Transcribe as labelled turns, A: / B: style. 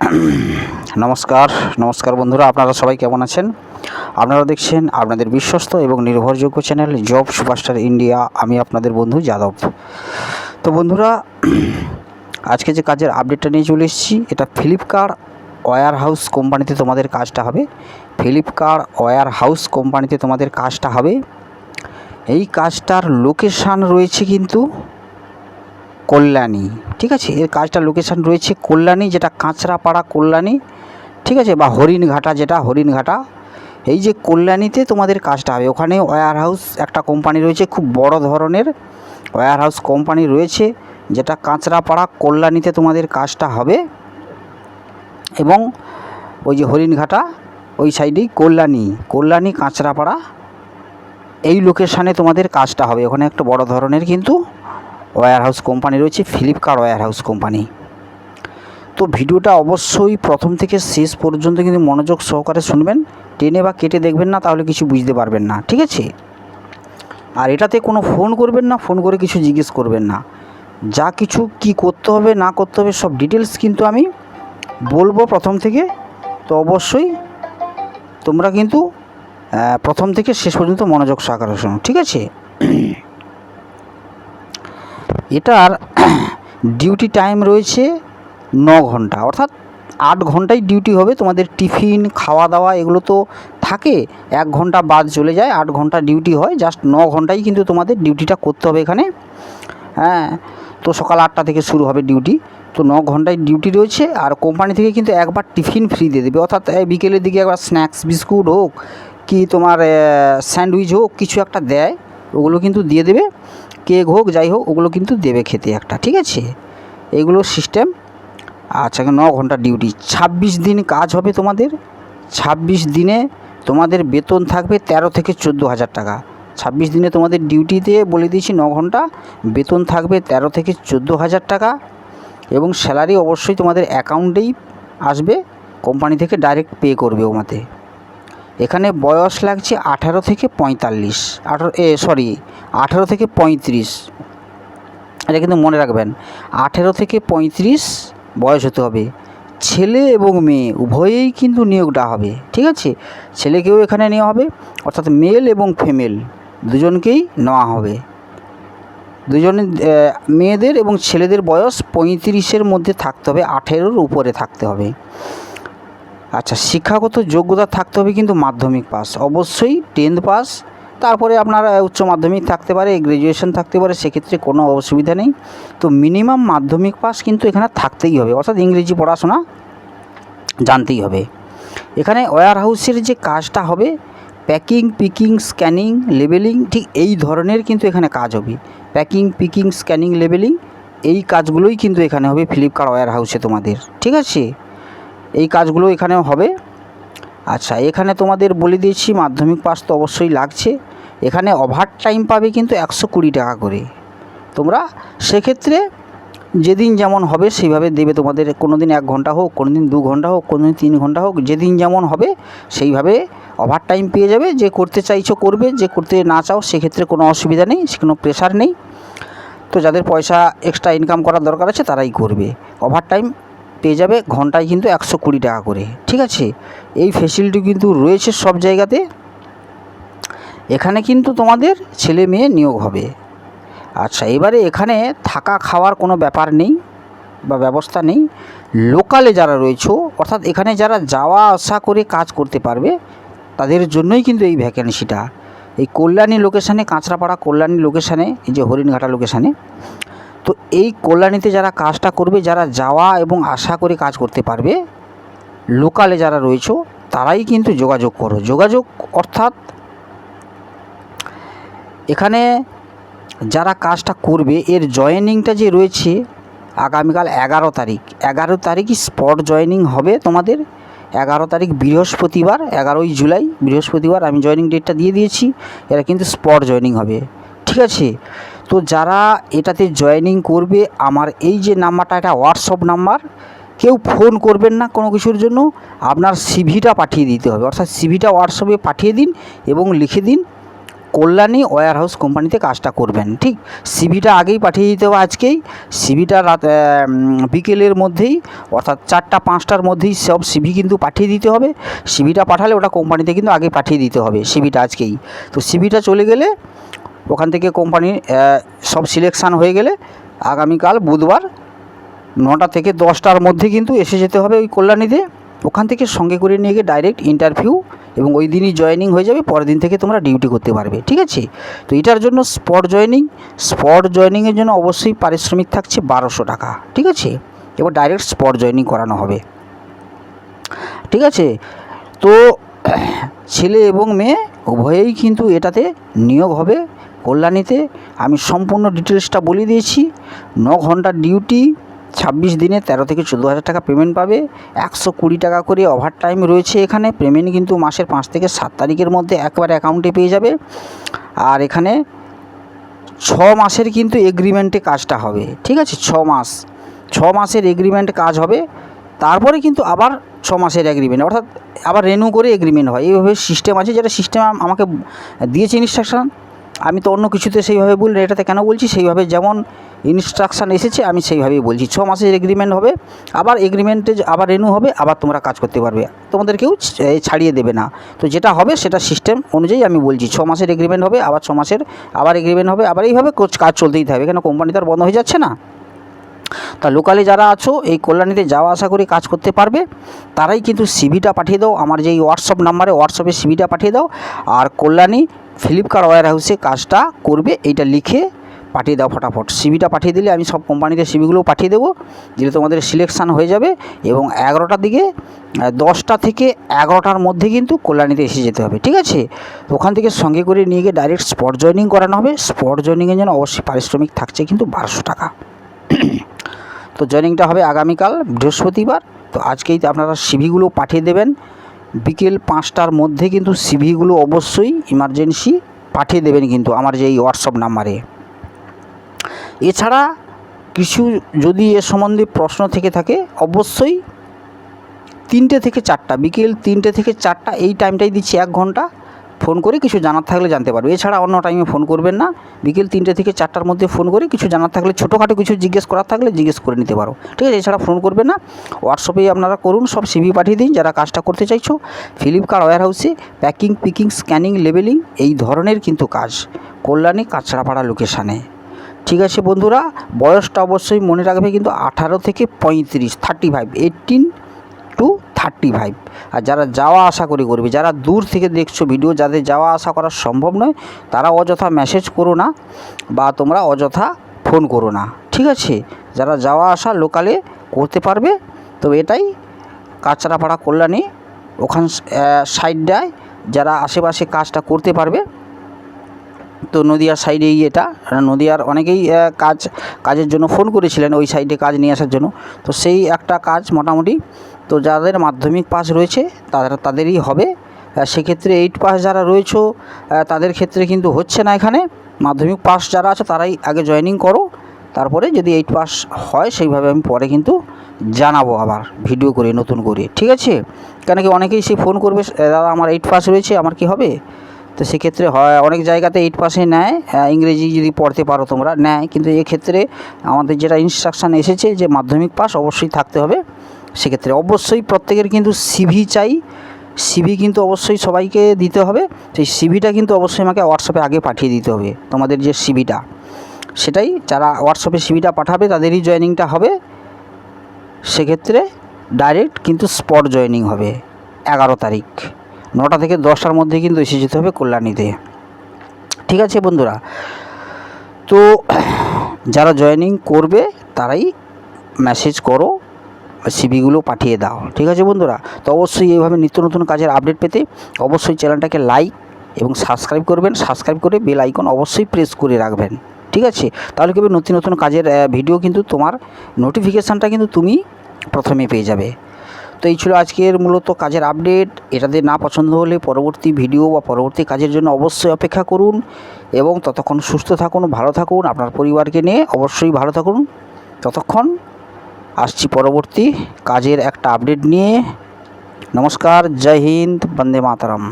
A: নমস্কার নমস্কার বন্ধুরা, আপনারা সবাই কেমন আছেন? আপনারা দেখছেন আপনাদের বিশ্বস্ত এবং নির্ভরযোগ্য চ্যানেল জব সুপারস্টার ইন্ডিয়া, আমি আপনাদের বন্ধু যাদব। তো বন্ধুরা, আজকে যে কাজের আপডেটটা নিয়ে চলে এসেছি, এটা ফ্লিপকার্ট ওয়্যার হাউস কোম্পানিতে তোমাদের কাজটা হবে। ফ্লিপকার্ট ওয়্যার হাউস কোম্পানিতে তোমাদের কাজটা হবে। এই কাজটার লোকেশান রয়েছে কিন্তু কল্যাণী, ঠিক আছে? এর কাজটা লোকেশান রয়েছে কল্যাণী, যেটা কাঁচরাপাড়া কল্যাণী, ঠিক আছে? বা হরিণঘাটা যেটা, হরিণঘাটা। এই যে কল্যাণীতে তোমাদের কাজটা হবে। ওখানে ওয়্যার হাউস একটা কোম্পানি রয়েছে, খুব বড় ধরনের ওয়্যার হাউস কোম্পানি রয়েছে, যেটা কাঁচরাপাড়া কল্যাণীতে তোমাদের কাজটা হবে। এবং ওই যে হরিণঘাটা, ওই সাইডেই কল্যাণী কল্যাণী কাঁচরাপাড়া। এই লোকেশানে তোমাদের কাজটা হবে। ওখানে একটা বড় ধরনের কিন্তু ওয়্যার হাউস কোম্পানি রয়েছে ফ্লিপকার্ট ওয়্যার হাউস কোম্পানি তো ভিডিওটা অবশ্যই প্রথম থেকে শেষ পর্যন্ত কিন্তু মনোযোগ সহকারে শুনবেন। টেনে বা কেটে দেখবেন না, তাহলে কিছু বুঝতে পারবেন না, ঠিক আছে? আর এটাতে কোনো ফোন করবেন না ফোন করে কিছু জিজ্ঞেস করবেন না। যা কিছু কি করতে হবে, না করতে হবে, সব ডিটেলস কিন্তু আমি বলব প্রথম থেকে। তো অবশ্যই তোমরা কিন্তু প্রথম থেকে শেষ পর্যন্ত মনোযোগ সহকারে শোনো, ঠিক আছে? এটার ডিউটি টাইম রয়েছে ন ঘণ্টা। অর্থাৎ আট ঘন্টাই ডিউটি হবে, তোমাদের টিফিন খাওয়া দাওয়া এগুলো তো থাকে। এক ঘণ্টা বাদ চলে যায়, আট ঘণ্টা ডিউটি হয়। জাস্ট ন ঘন্টাই কিন্তু তোমাদের ডিউটিটা করতে হবে এখানে। হ্যাঁ তো সকাল আটটা থেকে শুরু হবে ডিউটি তো ন ঘন্টায় ডিউটি রয়েছে আর কোম্পানি থেকে কিন্তু একবার টিফিন ফ্রি দিয়ে দেবে। অর্থাৎ বিকেলের দিকে একবার স্ন্যাক্স বিস্কুট হোক, কি তোমার স্যান্ডউইচ হোক, কিছু একটা দেয়, ওগুলো কিন্তু দিয়ে দেবে। কেক হোক যাই হোক, ওগুলো কিন্তু দেবে খেতে একটা, ঠিক আছে? এগুলো সিস্টেম আচ্ছা ন ঘণ্টা ডিউটি ছাব্বিশ দিন কাজ হবে তোমাদের, ছাব্বিশ দিনে তোমাদের বেতন থাকবে তেরো থেকে চোদ্দ হাজার টাকা। ছাব্বিশ দিনে তোমাদের ডিউটিতে বলে দিয়েছি ন ঘণ্টা, বেতন থাকবে তেরো থেকে চোদ্দ হাজার টাকা এবং স্যালারি অবশ্যই তোমাদের অ্যাকাউন্টেই আসবে কোম্পানি থেকে ডাইরেক্ট পে করবে ওমাতে। এখানে বয়স লাগছে আঠারো থেকে পঁয়তাল্লিশ। আঠারো, এ সরি আঠারো থেকে পঁয়ত্রিশ। এটা কিন্তু মনে রাখবেন, আঠেরো থেকে পঁয়ত্রিশ বয়স হতে হবে। ছেলে এবং মেয়ে, উভয়েই কিন্তু নিয়োগটা হবে, ঠিক আছে? ছেলেকেও এখানে নেওয়া হবে, অর্থাৎ মেল এবং ফিমেল দুজনকেই নেওয়া হবে। দুজনে মেয়েদের এবং ছেলেদের বয়স পঁয়ত্রিশের মধ্যে থাকতে হবে, আঠেরোর উপরে থাকতে হবে। আচ্ছা শিক্ষাগত যোগ্যতা থাকতে হবে কিন্তু মাধ্যমিক পাস। অবশ্যই টেন্থ পাস তারপরে আপনার উচ্চ মাধ্যমিক থাকতে পারে গ্র্যাজুয়েশন থাকতে পারে, সেক্ষেত্রে কোনো অসুবিধা নেই। তো মিনিমাম মাধ্যমিক পাস কিন্তু এখানে থাকতেই হবে, অর্থাৎ ইংরেজি পড়াশোনা জানতেই হবে। এখানে ওয়্যার হাউসের যে কাজটা হবে প্যাকিং পিকিং স্ক্যানিং লেবেলিং ঠিক এই ধরনের কিন্তু এখানে কাজ হবে। প্যাকিং পিকিং স্ক্যানিং লেবেলিং এই কাজগুলোই কিন্তু এখানে হবে ফ্লিপকার্ট ওয়ার হাউসে তোমাদের, ঠিক আছে? এই কাজগুলো এখানেও হবে। আচ্ছা এখানে তোমাদের বলে দিয়েছি, মাধ্যমিক পাস তো অবশ্যই লাগছে। এখানে ওভার টাইম পাবে কিন্তু একশো কুড়ি টাকা করে। তোমরা সেক্ষেত্রে যেদিন যেমন হবে সেইভাবে দেবে তোমাদের কোনো দিন এক ঘণ্টা হোক কোনো দিন দু ঘণ্টা হোক কোনো দিন তিন ঘণ্টা হোক, যেদিন যেমন হবে সেইভাবে ওভার টাইম পেয়ে যাবে। যে করতে চাইছো করবে, যে করতে না চাও সেক্ষেত্রে কোনো অসুবিধা নেই সে কোনো প্রেশার নেই। তো যাদের পয়সা এক্সট্রা ইনকাম করার দরকার আছে তারাই করবে। ওভার টাইম পেয়ে যাবে ঘন্টায় কিন্তু একশো কুড়ি টাকা করে, ঠিক আছে? এই ফেসিলিটি কিন্তু রয়েছে সব জায়গাতে। এখানে কিন্তু তোমাদের ছেলে মেয়ে নিয়োগ হবে। আচ্ছা এবারে এখানে থাকা খাওয়ার কোনো ব্যাপার নেই বা ব্যবস্থা নেই। লোকালে যারা রয়েছে, অর্থাৎ এখানে যারা যাওয়া আসা করে কাজ করতে পারবে, তাদের জন্যই কিন্তু এই ভ্যাকেন্সিটা এই কল্যাণী লোকেশানে কাঁচরাপাড়া কল্যাণী লোকেশানে এই যে হরিণঘাটা লোকেশানে তো এই কল্যাণীতে যারা কাজটা করবে, যারা যাওয়া এবং আশা করে কাজ করতে পারবে, লোকালে যারা রয়েছে, তারাই কিন্তু যোগাযোগ করো। যোগাযোগ অর্থাৎ এখানে যারা কাজটা করবে, এর জয়েনিংটা যে রয়েছে, আগামীকাল এগারো তারিখ। এগারো তারিখই স্পট জয়েনিং হবে তোমাদের। এগারো তারিখ বৃহস্পতিবার, এগারোই জুলাই বৃহস্পতিবার আমি জয়েনিং ডেটটা দিয়ে দিয়েছি। এরা কিন্তু স্পট জয়েনিং হবে। ঠিক আছে? তো যারা এটাতে জয়েনিং করবে, আমার এই যে নাম্বারটা, এটা হোয়াটসঅ্যাপ নাম্বার, কেউ ফোন করবেন না কোনো কিছুর জন্য, আপনার সিভিটা পাঠিয়ে দিতে হবে। অর্থাৎ সিভিটা হোয়াটসঅ্যাপে পাঠিয়ে দিন এবং লিখে দিন, কল্যাণী ওয়্যার হাউস কোম্পানিতে কাজটা করবেন, ঠিক? সিভিটা আগেই পাঠিয়ে দিতে হবে আজকেই। সিভিটা রাত বিকেলের মধ্যেই, অর্থাৎ চারটা, পাঁচটার মধ্যেই সব সিভি কিন্তু পাঠিয়ে দিতে হবে। সিভিটা পাঠালে ওটা কোম্পানিতে কিন্তু আগে পাঠিয়ে দিতে হবে সিভিটা আজকেই। তো সিভিটা চলে গেলে ওখান থেকে কোম্পানির সব সিলেকশান হয়ে গেলে আগামীকাল বুধবার নটা থেকে দশটার মধ্যে কিন্তু এসে যেতে হবে ওই কল্যাণীতে। ওখান থেকে সঙ্গে করে নিয়ে গিয়ে ডাইরেক্ট ইন্টারভিউ এবং ওই দিনই জয়েনিং হয়ে যাবে, পরের দিন থেকে তোমরা ডিউটি করতে পারবে, ঠিক আছে? তো এটার জন্য স্পট জয়েনিং স্পট জয়েনিংয়ের জন্য অবশ্যই পারিশ্রমিক থাকছে বারোশো টাকা, ঠিক আছে? এবার ডাইরেক্ট স্পট জয়েনিং করানো হবে, ঠিক আছে? তো ছেলে এবং মেয়ে উভয়েই কিন্তু এটাতে নিয়োগ হবে। কল্যাণীতে আমি সম্পূর্ণ ডিটেলসটা বলে দিয়েছি। ন ঘণ্টার ডিউটি, ছাব্বিশ দিনে তেরো থেকে চোদ্দ হাজার টাকা পেমেন্ট পাবে। একশো কুড়ি টাকা করে ওভার টাইম রয়েছে এখানে। পেমেন্ট কিন্তু মাসের পাঁচ থেকে সাত তারিখের মধ্যে একবার অ্যাকাউন্টে পেয়ে যাবে। আর এখানে ছ মাসের কিন্তু এগ্রিমেন্টে কাজটা হবে। ঠিক আছে? ছ মাস। ছ মাসের এগ্রিমেন্ট কাজ হবে। তারপরে কিন্তু আবার ছ মাসের এগ্রিমেন্ট অর্থাৎ আবার রেনু করে এগ্রিমেন্ট হয়। এইভাবে সিস্টেম আছে। যেটা সিস্টেম আমাকে দিয়েছে ইনস্ট্রাকশান আমি তো অন্য কিছুতে সেইভাবে বলি এটাতে কেন বলছি? সেইভাবে যেমন ইনস্ট্রাকশান এসেছে, আমি সেইভাবেই বলছি। ছ মাসের এগ্রিমেন্ট হবে, আবার এগ্রিমেন্টে আবার রেনু হবে, আবার তোমরা কাজ করতে পারবে। তোমাদের কেউ ছাড়িয়ে দেবে না। তো যেটা হবে, সেটা সিস্টেম অনুযায়ী আমি বলছি। ছ মাসের এগ্রিমেন্ট হবে, আবার ছ মাসের, আবার এগ্রিমেন্ট হবে, আবার এইভাবে কাজ চলতেই থাকবে। কেন কোম্পানি তো আর বন্ধ হয়ে যাচ্ছে না? তা লোকালে যারা আছো, এই কল্যাণীতে যাওয়া আসা করে কাজ করতে পারবে, তারাই কিন্তু সিভিটা পাঠিয়ে দাও। আমার যে এই হোয়াটসঅ্যাপ নাম্বারে হোয়াটসঅ্যাপে সিভিটা পাঠিয়ে দাও। আর কল্যাণী ফ্লিপকার্ট ওয়্যার হাউসে কাজটা করবে, এইটা লিখে পাঠিয়ে দাও ফটাফট। সিভিটা পাঠিয়ে দিলে আমি সব কোম্পানিতে সিভিগুলো পাঠিয়ে দেবো দিলে তোমাদের সিলেকশান হয়ে যাবে এবং এগারোটার দিকে দশটা থেকে এগারোটার মধ্যে কিন্তু কল্যাণীতে এসে যেতে হবে, ঠিক আছে? তো ওখান থেকে সঙ্গে করে নিয়ে গিয়ে ডাইরেক্ট স্পট জয়েনিং করানো হবে। স্পট জয়েনিংয়ের জন্য অবশ্যই পারিশ্রমিক থাকছে কিন্তু বারোশো টাকা। তো জয়েনিংটা হবে আগামীকাল বৃহস্পতিবার। তো আজকেই আপনারা সিভিগুলো পাঠিয়ে দেবেন। বিকেল পাঁচটার মধ্যে কিন্তু সিভিগুলো অবশ্যই ইমার্জেন্সি পাঠিয়ে দেবেন কিন্তু আমার যে এই হোয়াটসঅ্যাপ নাম্বারে। এছাড়া কিছু যদি এ সম্বন্ধে প্রশ্ন থেকে থাকে, অবশ্যই তিনটে থেকে চারটা, বিকেল তিনটে থেকে চারটা, এই টাইমটাই দিচ্ছি এক ঘণ্টা। ফোন করে কিছু জানার থাকলে জানতে পারবে। এছাড়া অন্য টাইমে ফোন করবেন না। বিকেল তিনটে থেকে চারটার মধ্যে ফোন করে কিছু জানার থাকলে, ছোটোখাটো কিছু জিজ্ঞেস করার থাকলে জিজ্ঞেস করে নিতে পারো। ঠিক আছে? এছাড়া ফোন করবেন না। হোয়াটসঅ্যাপেই আপনারা করুন, সব সিভি পাঠিয়ে দিন, যারা কাজটা করতে চাইছো। ফ্লিপকার্ট ওয়্যার হাউসে প্যাকিং পিকিং স্ক্যানিং লেবেলিং এই ধরনের কিন্তু কাজ। কল্যাণী কাঁচরাপাড়া লোকেশানে ঠিক আছে বন্ধুরা? বয়সটা অবশ্যই মনে রাখবে কিন্তু আঠারো থেকে পঁয়ত্রিশ thirty five eighteen to thirty five আর যারা যাওয়া আসা করে করবে, যারা দূর থেকে দেখছ ভিডিও যাদের যাওয়া আসা করা সম্ভব নয়, তারা অযথা মেসেজ করো না বা তোমরা অযথা ফোন করো না। ঠিক আছে? যারা যাওয়া আসা লোকালে করতে পারবে তো এটাই কাঁচরাপাড়া কল্যাণী, ওখান সাইডটায় যারা আশেপাশে কাজটা করতে পারবে, তো নদিয়ার সাইডেই এটা। নদিয়ার অনেকেই কাজ, কাজের জন্য ফোন করেছিলেন ওই সাইডে কাজ নিয়ে আসার জন্য। তো সেই একটা কাজ মোটামুটি তো যাদের মাধ্যমিক পাস রয়েছে তারা তাদেরই হবে। সেক্ষেত্রে এইট পাস যারা রয়েছে তাদের ক্ষেত্রে কিন্তু হচ্ছে না এখানে। মাধ্যমিক পাস যারা আছে, তারাই আগে জয়েনিং করো। তারপরে যদি এইট পাস হয়, সেইভাবে আমি পরে কিন্তু জানাব আবার ভিডিও করে, নতুন করে। ঠিক আছে? কেন কি অনেকেই সে ফোন করবে দাদা, আমার এইট পাস রয়েছে, আমার কি হবে? তো সেক্ষেত্রে হয়, অনেক জায়গাতে এইট পাসে নেয়। ইংরেজি যদি পড়তে পারো তোমরা, নেয়। কিন্তু এক্ষেত্রে আমাদের যেটা ইনস্ট্রাকশান এসেছে যে মাধ্যমিক পাস অবশ্যই থাকতে হবে। সেক্ষেত্রে অবশ্যই প্রত্যেকের কিন্তু সিভি চাই। সিভি কিন্তু অবশ্যই সবাইকে দিতে হবে। সেই সিভিটা কিন্তু অবশ্যই আমাকে হোয়াটসঅ্যাপে আগে পাঠিয়ে দিতে হবে, তোমাদের যে সিভিটা সেটাই যারা হোয়াটসঅ্যাপে সিভিটা পাঠাবে, তাদেরই জয়েনিংটা হবে। সেক্ষেত্রে ডাইরেক্ট কিন্তু স্পট জয়েনিং হবে, এগারো তারিখ। নটা থেকে দশটার মধ্যে কিন্তু এসে যেতে হবে কল্যাণীতে। ঠিক আছে বন্ধুরা? তো যারা জয়েনিং করবে, তারাই মেসেজ করো। সিভিগুলো পাঠিয়ে দাও, ঠিক আছে বন্ধুরা? তো অবশ্যই এইভাবে নিত্য নতুন কাজের আপডেট পেতে অবশ্যই চ্যানেলটাকে লাইক এবং সাবস্ক্রাইব করবেন। সাবস্ক্রাইব করে বেল আইকন অবশ্যই প্রেস করে রাখবেন, ঠিক আছে? তাহলে কি নতুন নতুন কাজের ভিডিও কিন্তু তোমার নোটিফিকেশানটা কিন্তু তুমি প্রথমে পেয়ে যাবে। তো এই ছিল আজকের মূলত কাজের আপডেট এটাতে না পছন্দ হলে পরবর্তী ভিডিও বা পরবর্তী কাজের জন্য অবশ্যই অপেক্ষা করুন এবং ততক্ষণ সুস্থ থাকুন, ভালো থাকুন, আপনার পরিবারকে নিয়ে অবশ্যই ভালো থাকুন। ততক্ষণ আসছি পরবর্তী কাজের একটা আপডেট নিয়ে। নমস্কার জয় হিন্দ বন্দে মাতারাম।